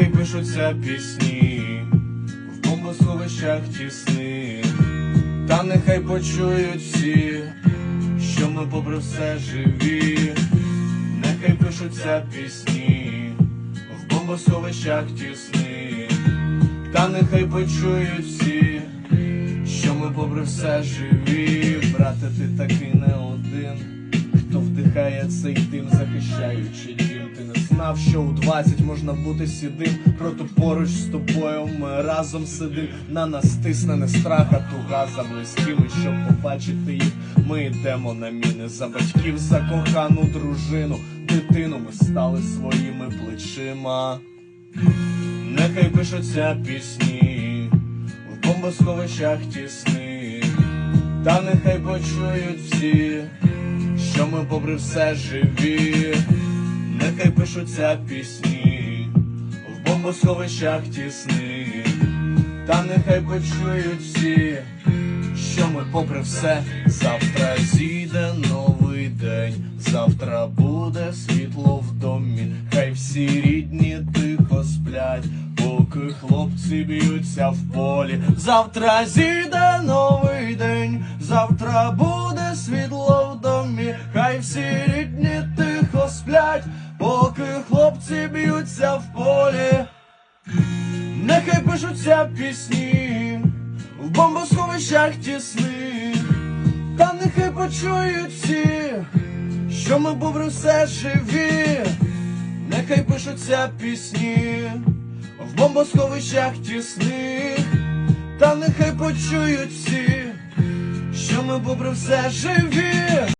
нехай пишуться пісні в бомбосховищах тісних, та нехай почують всі, що ми попри все живі, нехай пишуться пісні в бомбосховищах тісних, та нехай почують всі, що ми попри все живі, брате, ти такий не один. Вдихає цей дим, захищаючи дім. Ти не знав, що у 20 можна бути сідим. Проте поруч з тобою ми разом сидим. На нас тисне не страх, а туга за близькими Щоб побачити їх, ми йдемо на міни За батьків, за кохану дружину. Дитину ми стали своїми плечима. Нехай пишуться пісні В бомбосховищах тісних. Та нехай почують всі що ми попри все живі, нехай пишуться пісні в бомбосховищах тісних, та нехай почують всі, що ми попри все, завтра зійде новий день, завтра буде світло в домі, хай всі рідні тихо сплять. Поки хлопці б'ються в полі, завтра зійде новий день, завтра буде світло в домі, хай всі рідні тихо сплять, поки хлопці б'ються в полі, нехай пишуться пісні в бомбосховищах тісних, та нехай почують всі, що ми попри все живі, нехай пишуться пісні в бомбосховищах тісних, та нехай почують всі, що ми попри все живі.